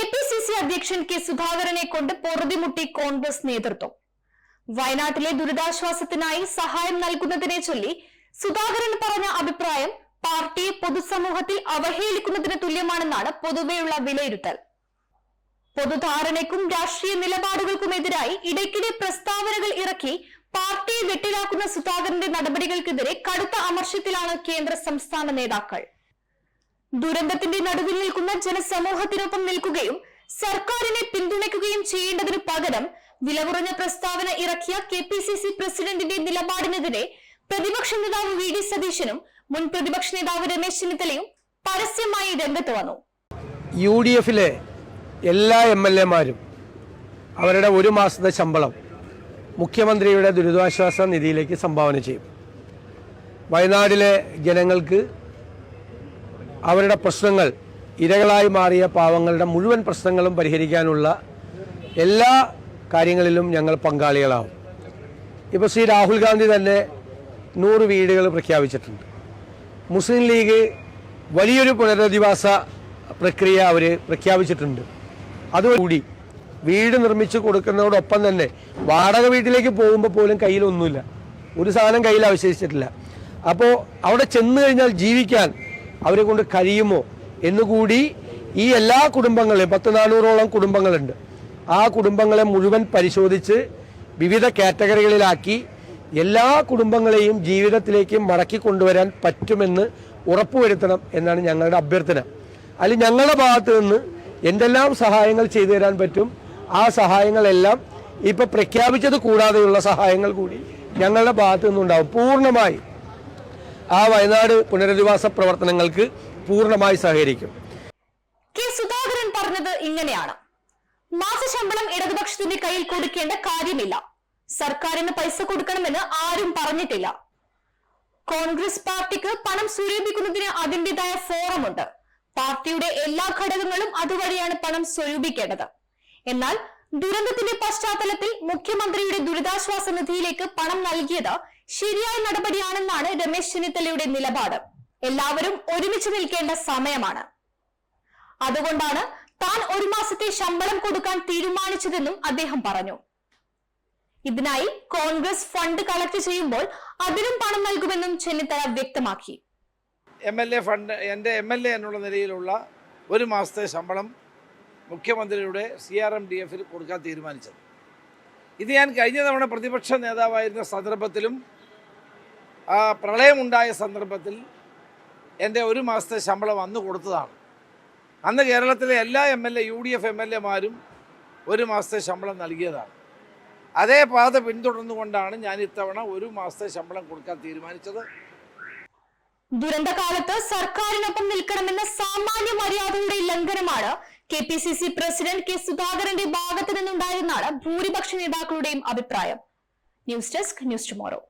K P C C അധ്യക്ഷൻ K സുധാകരനെ കൊണ്ട് പൊറുതിമുട്ടി കോൺഗ്രസ് നേതൃത്വം. വയനാട്ടിലെ ദുരിതാശ്വാസത്തിനായി സഹായം നൽകുന്നതിനെ ചൊല്ലി സുധാകരൻ പറഞ്ഞ അഭിപ്രായം പാർട്ടിയെ പൊതുസമൂഹത്തിൽ അവഹേളിക്കുന്നതിന് തുല്യമാണെന്നാണ് പൊതുവെയുള്ള വിലയിരുത്തൽ. പൊതുധാരണയ്ക്കും രാഷ്ട്രീയ നിലപാടുകൾക്കുമെതിരായി ഇടയ്ക്കിടെ പ്രസ്താവനകൾ ഇറക്കി പാർട്ടിയെ വെട്ടിലാക്കുന്ന സുധാകരന്റെ നടപടികൾക്കെതിരെ കടുത്ത അമർഷത്തിലാണ് കേന്ദ്ര സംസ്ഥാന നേതാക്കൾ. ദുരന്തത്തിന്റെ നടുവിൽ നിൽക്കുന്ന ജനസമൂഹത്തിനൊപ്പം നിൽക്കുകയും സർക്കാരിനെ പിന്തുണയ്ക്കുകയും ചെയ്യേണ്ടതിനു പകരം വിലകുറഞ്ഞ പ്രസ്താവന ഇറക്കിയ കെ പി സി സി പ്രസിഡന്റിന്റെ നിലപാടിനെതിരെ പ്രതിപക്ഷ നേതാവ് വി ഡി സതീശനും മുൻ പ്രതിപക്ഷ നേതാവ് രമേശ് ചെന്നിത്തലയും പരസ്യമായി രംഗത്ത് വന്നു. യു ഡി എഫിലെ എല്ലാ എം എൽ എമാരും അവരുടെ ഒരു മാസത്തെ ശമ്പളം മുഖ്യമന്ത്രിയുടെ ദുരിതാശ്വാസ നിധിയിലേക്ക് സംഭാവന ചെയ്യും. വയനാടിലെ ജനങ്ങൾക്ക് അവരുടെ പ്രശ്നങ്ങൾ ഇരകളായി മാറിയ പാവങ്ങളുടെ മുഴുവൻ പ്രശ്നങ്ങളും പരിഹരിക്കാനുള്ള എല്ലാ കാര്യങ്ങളിലും ഞങ്ങൾ പങ്കാളികളാവും. ഇപ്പോൾ ശ്രീ രാഹുൽ ഗാന്ധി തന്നെ നൂറ് വീടുകൾ പ്രഖ്യാപിച്ചിട്ടുണ്ട്. മുസ്ലിം ലീഗ് വലിയൊരു പുനരധിവാസ പ്രക്രിയ അവർ പ്രഖ്യാപിച്ചിട്ടുണ്ട്. അതുകൂടി വീട് നിർമ്മിച്ച് കൊടുക്കുന്നതോടൊപ്പം തന്നെ വാടക വീട്ടിലേക്ക് പോകുമ്പോൾ പോലും കയ്യിലൊന്നുമില്ല. ഒരു സാധനം കയ്യിൽ അവശേഷിച്ചിട്ടില്ല. അപ്പോൾ അവിടെ ചെന്ന് കഴിഞ്ഞാൽ ജീവിക്കാൻ അവരെ കൊണ്ട് കഴിയുമോ എന്നുകൂടി ഈ എല്ലാ കുടുംബങ്ങളെയും പത്ത് നാനൂറോളം കുടുംബങ്ങളുണ്ട്. ആ കുടുംബങ്ങളെ മുഴുവൻ പരിശോധിച്ച് വിവിധ കാറ്റഗറികളിലാക്കി എല്ലാ കുടുംബങ്ങളെയും ജീവിതത്തിലേക്ക് മടക്കി കൊണ്ടുവരാൻ പറ്റുമെന്ന് ഉറപ്പുവരുത്തണം എന്നാണ് ഞങ്ങളുടെ അഭ്യർത്ഥന. അതിൽ ഞങ്ങളുടെ ഭാഗത്ത് നിന്ന് എന്തെല്ലാം സഹായങ്ങൾ ചെയ്തു തരാൻ പറ്റും ആ സഹായങ്ങളെല്ലാം ഇപ്പം പ്രഖ്യാപിച്ചത് കൂടാതെയുള്ള സഹായങ്ങൾ കൂടി ഞങ്ങളുടെ ഭാഗത്തു നിന്നുണ്ടാവും. പൂർണമായി ആ വയനാട് പുനരധിവാസ പ്രവർത്തനങ്ങൾക്ക് പൂർണമായി സഹകരിക്കും. കെ സുധാകരൻ പറഞ്ഞത് ഇങ്ങനെയാണ്. മാസശമ്പളം ഇടതുപക്ഷത്തിന്റെ കയ്യിൽ കൊടുക്കേണ്ട കാര്യമില്ല. സർക്കാരിന് പൈസ കൊടുക്കണമെന്ന് ആരും പറഞ്ഞിട്ടില്ല. കോൺഗ്രസ് പാർട്ടിക്ക് പണം സ്വരൂപിക്കുന്നതിന് അതിന്റേതായ ഫോറമുണ്ട്. പാർട്ടിയുടെ എല്ലാ ഘടകങ്ങളും അതുവഴിയാണ് പണം സ്വരൂപിക്കേണ്ടത്. എന്നാൽ ദുരന്തത്തിന്റെ പശ്ചാത്തലത്തിൽ മുഖ്യമന്ത്രിയുടെ ദുരിതാശ്വാസ നിധിയിലേക്ക് പണം നൽകിയത് ശരിയായ നടപടിയാണെന്നാണ് രമേശ് ചെന്നിത്തലയുടെ നിലപാട്. എല്ലാവരും ഒരുമിച്ച് നിൽക്കേണ്ട സമയമാണ്. അതുകൊണ്ടാണ് താൻ ഒരു മാസത്തെ ശമ്പളം കൊടുക്കാൻ തീരുമാനിച്ചതെന്നും അദ്ദേഹം പറഞ്ഞു. ഇതിനായി കോൺഗ്രസ് ഫണ്ട് കളക്ട് ചെയ്യുമ്പോൾ അതിനും പണം നൽകുമെന്നും ചെന്നിത്തല വ്യക്തമാക്കി. എം എൽ എ ഫണ്ട് എന്റെ എം എൽ എ എന്നുള്ള നിലയിലുള്ള ഒരു മാസത്തെ ശമ്പളം മുഖ്യമന്ത്രിയുടെ സി ആർ എം ഡി എഫിൽ കൊടുക്കാൻ തീരുമാനിച്ചത്. ഇത് ഞാൻ കഴിഞ്ഞ തവണ പ്രതിപക്ഷ നേതാവായിരുന്ന സന്ദർഭത്തിലും ആ, പ്രളയമുണ്ടായ സന്ദർഭത്തിൽ എന്റെ ഒരു മാസത്തെ ശമ്പളം അന്ന് കൊടുത്തതാണ്. അന്ന് കേരളത്തിലെ എല്ലാ M L A U D F M L എമാരും ഒരു മാസത്തെ ശമ്പളം നൽകിയതാണ്. അതേ പാത പിന്തുടർന്നുകൊണ്ടാണ് ഞാൻ ഇത്തവണ ഒരു മാസത്തെ ശമ്പളം കൊടുക്കാൻ തീരുമാനിച്ചത്. ദുരന്തകാലത്ത് സർക്കാരിനൊപ്പം നിൽക്കണമെന്ന സാമാന്യ മര്യാദയുടെ ലംഘനമാണ് K P C C president K സുധാകരന്റെ ഭാഗത്തു നിന്നുണ്ടായിരുന്നാണ് ഭൂരിപക്ഷ നേതാക്കളുടെയും അഭിപ്രായം. News desk news tomorrow.